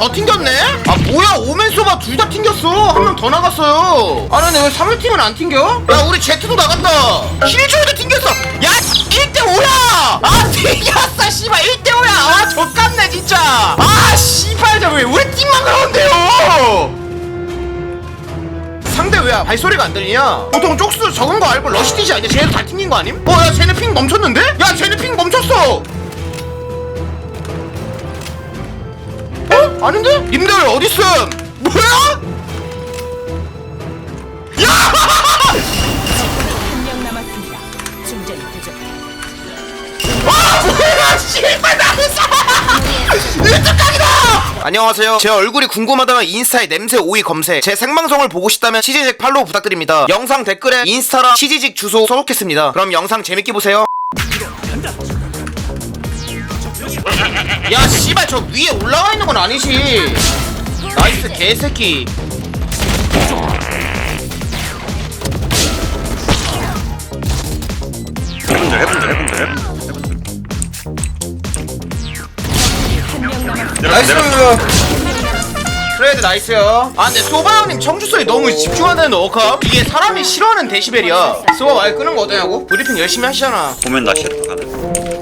더 튕겼네? 아 뭐야 오멘 소바 둘 다 튕겼어 한 명 더 나갔어요 아 근데 왜 3루팀은 안 튕겨? 야 우리 제트도 나간다 힐조이도 튕겼어 야 1대5야 아 튕겼어 씨발 1대5야 아 족같네 진짜 아 씨발 저왜 우리 팀만 그러는데요 상대 왜 발소리가 안 들리냐? 보통 쪽수 적은 거 알고 러시티지 아니야? 쟤네도 다 튕긴 거 아님? 어, 야, 쟤네 핑 멈췄는데? 야, 쟤네 핑 멈췄어! 아닌데? 님들 어딨음? 뭐야? 야! 한명 남았습니다. 충전이 부족해. 아, 뭐야, 씨발, 나겠어! 일특각이다! 안녕하세요. 제 얼굴이 궁금하다면 인스타에 냄새 오이 검색. 제 생방송을 보고 싶다면 치지직 팔로우 부탁드립니다. 영상 댓글에 인스타랑 치지직 주소 써놓겠습니다. 그럼 영상 재밌게 보세요. 야, 씨발, 저 위에 올라가 있는 건 아니지. 나이스, 개새끼. 해분들 해분들 해분들. 나이스. 트레이드 나이스요. 아 근데 소바 형님 청주 소리 너무 집중하는 어감? 이게 사람이 싫어하는 데시벨이야. 소바 마이크 끄는 거 어떠냐고? 브리핑 열심히 하시잖아. 보면 나 셰프 가는.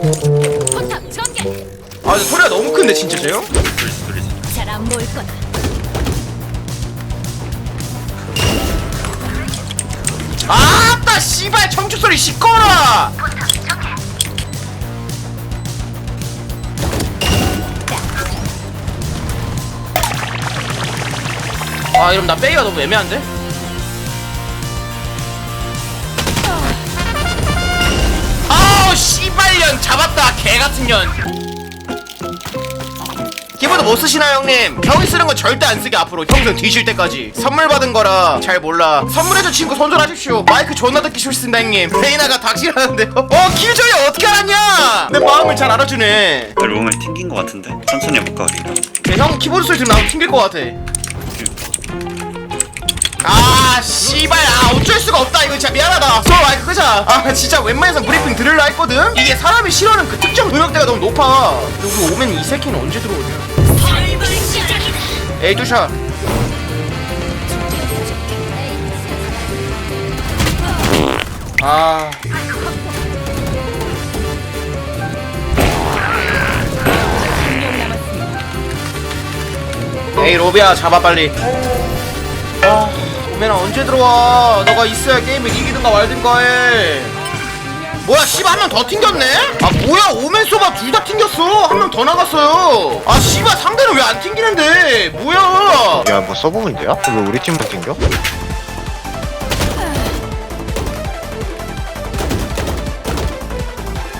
아 소리가 너무 큰데 진짜 쟤요? 둘리지 둘리지 잘안 보일 거다. 아따 씨발 청주 소리 시끄러라. 아 이러면 나 빼기가 너무 애매한데? 아우 씨발년 잡았다 개같은 년 키보드 못 쓰시나요 형님? 형이 쓰는 거 절대 안 쓰게 앞으로 평생 뒤질 때까지. 선물 받은 거라 잘 몰라. 선물해준 친구 손절하십시오. 마이크 존나 듣기 싫습니다 형님. 페이나가 닥치라는데요. 어 킬조이 어떻게 알았냐? 내 마음을 잘 알아주네. 내 몸에 튕긴 거 같은데. 천천히 해볼까 우리가 야, 형 키보드 소리 들으면 나도 튕길 것 같아. 아 씨발. 아 어쩔 수가 없다. 이거 진짜 미안하다 끄자 아 진짜 웬만해선 브리핑 들으려 했거든? 이게 사람이 싫어하는 그 특정 음역대가 너무 높아. 여기 오면 이 새끼는 언제 들어오냐. 에이 두샷 아. 에이 로비야 잡아 빨리 아 오메나 언제 들어와 너가 있어야 게임을 이기든가 말든가 해 뭐야 씨발 한 명 더 튕겼네? 아 뭐야 오멘 소바 둘 다 튕겼어 한 명 더 나갔어요 아 씨발 상대는 왜 안 튕기는데 뭐야 야 뭐 써보면 돼요? 왜 우리 팀만 튕겨?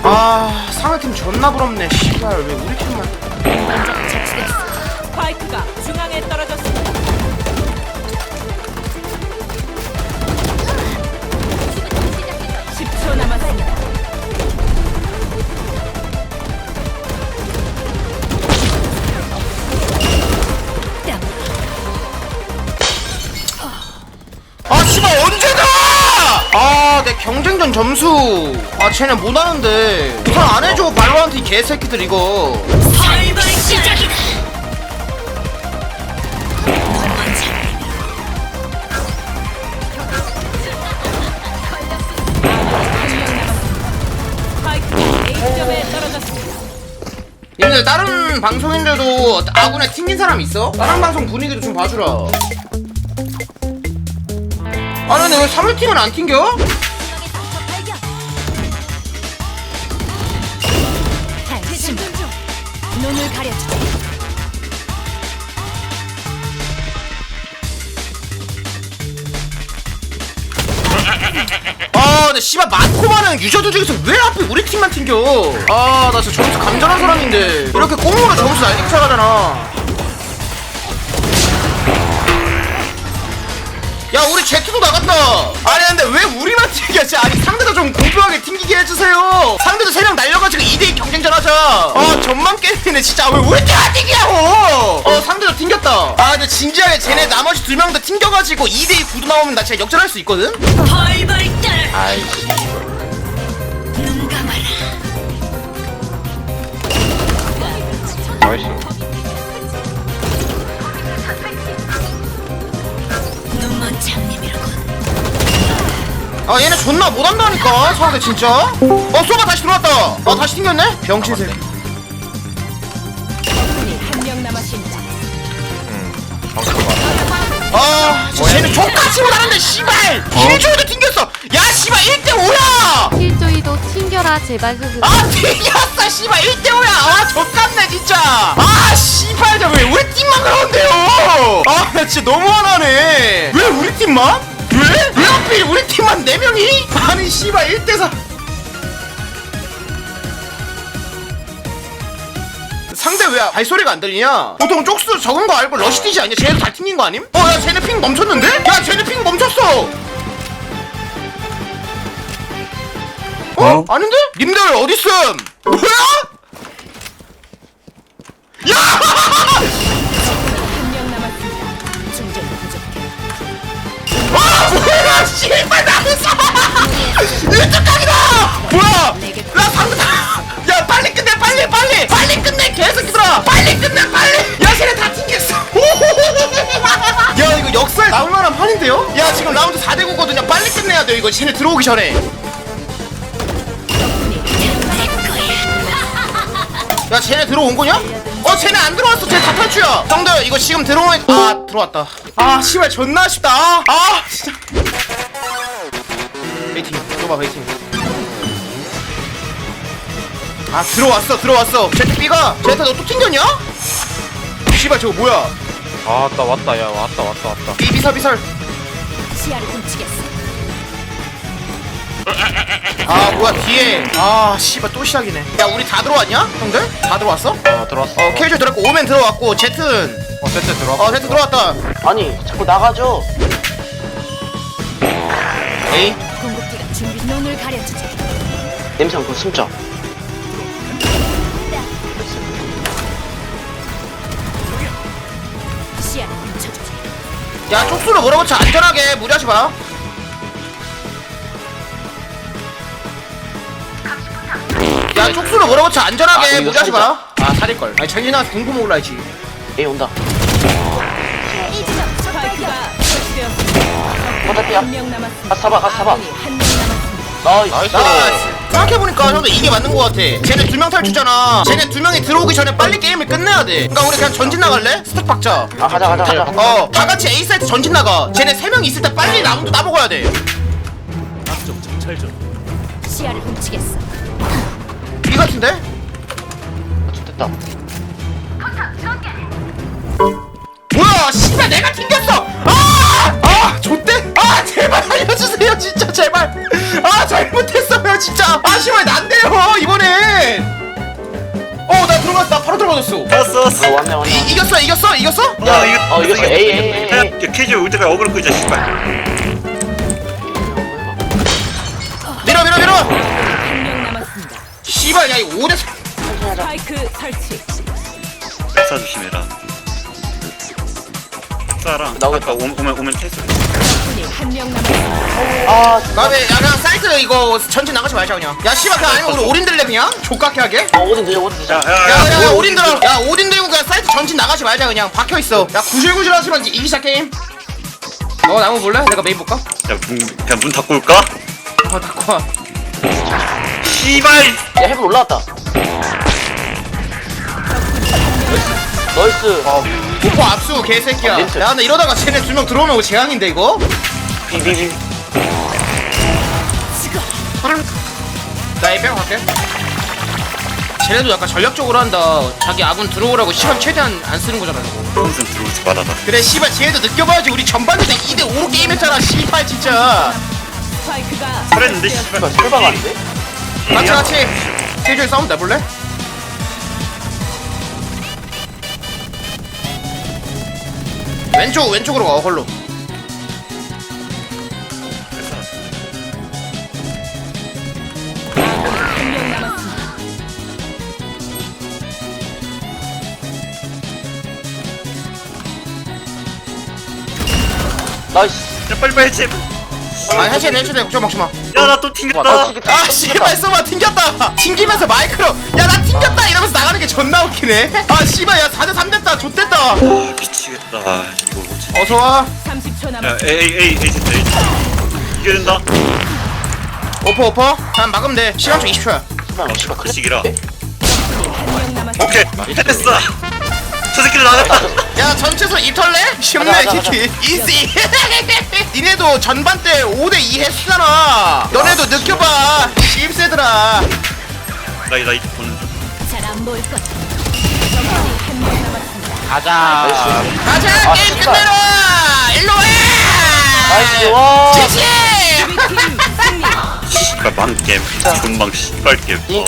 아 상대팀 존나 부럽네 씨발 왜 우리 팀만. 스파이크가 중앙에 떨어졌습니다. 경쟁전 점수 아 쟤네 못하는데 우선 안 해줘 발로한테 이 개새끼들 이거 설벌 시작이다. 얘네들 다른 방송인데도 아군에 튕긴 사람 있어? 다른 방송 분위기도 좀 봐주라 아니 근데 왜 3루팀은 안 튕겨? 눈을 가려주지. 아 근데 씨발 많고 많은 유저들 중에서 왜 하필 우리 팀만 튕겨? 아 나 진짜 점수 감전한 사람인데. 이렇게 꽁으로 점수 날리고 살아가잖아. 야 우리 제 트도 나갔다. 아니 근데 왜 우리만 튕겨지 아니 상대도 좀 공평하게 튕기게 해주세요. 상대도 세명 날려가지고 2대2 경쟁전 하자. 아 전망 게임이네 진짜. 왜 우리 튕기냐고! 어 상대도 튕겼다. 아 근데 진지하게 쟤네 나머지 두 명 다 튕겨가지고 2대2 구도 나오면 나 진짜 역전할 수 있거든? 벌벌 떨. 아이씨 눈 감아라. 나이스 아 얘네 존나 못한다니까 상대 진짜. 어 쏘가 다시 들어왔다. 아 다시 튕겼네? 병신새. 한명 남았습니다. 아 진짜 쟤는 족같이 못하는데 씨발! 힐조이도 튕겼어! 야 씨발 1대5야! 킬조이도 튕겨라 제발 흐흐 아 튕겼어 씨발 1대5야! 아 족같네 진짜! 아 씨발 저왜 우리 팀만 그러는데요? 아나 진짜 너무 화나네. 왜 우리 팀만? 왜? 왜 하필 우리 팀만 4명이? 아니 씨발 1대4 상대 왜 발소리가 안 들리냐? 보통 쪽수 적은 거 알고 러시티지 아니야? 쟤네도 다 튕긴 거 아님? 어, 야, 쟤네 핑 멈췄는데? 야, 쟤네 핑 멈췄어! 어? 어? 아닌데? 님들 어딨음? 뭐야? 야! 아, 뭐야, 씨발, 나였어! 일특각이다! 뭐야! 야, 상대 야, 빨리 끝내, 빨리, 빨리! 빨리 끝내, 개새끼들아! 빨리 끝내, 빨리! 야, 쟤네 다 튕겼어! 야, 이거 역사에 나올 만한 판인데요? 야, 지금 라운드 4대 9거든요. 빨리 끝내야 돼요, 이거. 쟤네 들어오기 전에. 야, 쟤네 들어온 거냐? 어, 쟤네 안 들어왔어. 쟤네 다 탈주야. 형들, 이거 지금 들어오면 아, 들어왔다. 아, 씨발 존나 아쉽다. 아, 아 진짜. 베이팅, 좁아 베이팅. 아, 들어왔어, 들어왔어. 제트 B가 제트 너또 튕겼냐? 씨발 저거 뭐야? 아 왔다 왔다 야 왔다 왔다 왔다 B 비설 비설. 시야를 훔치겠어. 아, 뭐야 뒤에. 아, 씨발 또 시작이네. 야, 우리 다 들어왔냐? 형들? 다 들어왔어? 어 들어왔어 어, 케이저 들어왔고 오멘 들어왔고 제트는 어 세트 들어왔고 어, 제트 들어왔다. 아니 자꾸 나가죠 에이. 궁극기가 준비. 눈을 가려주지. 냄새 한번 시야를 훔쳐주지. 야 쪽수로 물어보자 안전하게 무리하지 마. 야 쪽수로 물어보자 안전하게 아, 이거 무리하지 살자. 마. 아 살릴 걸. 아니 장진아 공부 먹으라지. 에이 온다 스파이크가 설치되었습니다. 어차피 야 한명 남았습니다. 가서 잡아 가서 잡아 아군이 한명 남았습니다. 나이스 야 생각해보니까 형들 이게 맞는 거 같아. 쟤네 두 명 탈주잖아. 쟤네 두 명이 들어오기 전에 빨리 게임을 끝내야 돼. 그러니까 우리 그냥 전진 나갈래? 스택 박자. 아 가자 가자 가자 어, 다 같이 A 사이트 전진 나가. 쟤네 세 명 있을 때 빨리 라운드 따먹어야 돼. 시야를 훔치겠어. 같은데? 좋됐다 뭐야 씨발 내가 튕겼어 아! 아 좆대 아 제발 알려주세요 진짜 제발 아 잘못했어요 진짜 아 씨발 난데요 이번엔 어나 들어갔어 나 바로 들어가졌어 왔어 왔어 어 왔네 왔네 이, 이겼어 이겼어 이겼어? 야, 어, 이겼어. 에이, 에이, 에이, 야, 에이. 야올 때까지 어그로 끄자 씨발 밀어 밀어 밀어. 씨발 야 이 5대 스파이크 설치. 사 조심해라. 쏴라 나오겠다. 아까 오- 오면 오면 테스트. 적군이 한 명 남았습니다. 아 나왜 야 그냥 사이트 이거 전진 나가지 말자 그냥. 야 씨발 그냥 아니면 우리 오딘 들래 그냥? 족같게 하게? 어, 오딘 드자 오딘 드자 야 야야 야, 오딘 들어. 야 오딘 들고 그냥 사이트 전진 나가지 말자 그냥. 박혀있어. 야 구질구질 하시면 이제 이기자 게임. 너 나무 볼래? 내가 메인 볼까? 야 문 그냥 문 닫고 올까? 어 닫고 와 씨발 야 헤븐 올라왔다 나이스 어, 오퍼 압수 개새끼야. 아, 렌트. 야, 근데 이러다가 쟤네 두 명 들어오면 재앙인데 이거? 비비비 나이 빼고 갈게. 쟤네도 약간 전략적으로 한다. 자기 아군 들어오라고 시간 최대한 안 쓰는 거잖아. 이거. 평생 들어오지 말아라 그래, 씨발 쟤네도 느껴봐야지. 우리 전반전에 2대 5로 게임했잖아. 씨발 진짜. 설했는데 씨발 설방 아닌데? 같이 같이. 세주에 싸움 내볼래? 왼쪽 왼쪽으로 가 홀로. 한명 남았습니다. 나이스 야 빨리 빨리 해체 아 해체돼 해체돼 걱정 먹지 마. 야 나 또 와, 튕겼다 나. 아 씨발 써봐 튕겼다 튕기면서 마이크로 야 나 튕겼다 이러면서 나가는 게 존나 웃기네 아 씨발 야 4대 3 됐다 좆됐다 아 미치겠다 이거 뭐지 어서 와 30초 야. A A A A 세트 A 세트 이겨낸다 오퍼 오퍼 한 막으면 돼 시간 좀 20초야 씨발 씨발 그 시기라 한명 남았습니다. 오케이 해냈어 저 새끼를 나갔다 야 전체선 입털래? 쉽네 가자, 가자, 키키 이지 니네도 전반 때 5대2 했잖아 너네도 느껴봐 씹새들아 나이 나 이 보는 중 잘안 보일 것. 적군이 한명 남았습니다. 가자 가자 아, 게임. 끝내러 일로와 나이스 와 지지 수비팀 승리. 씨발 망겜 존망 씨발 게임 어.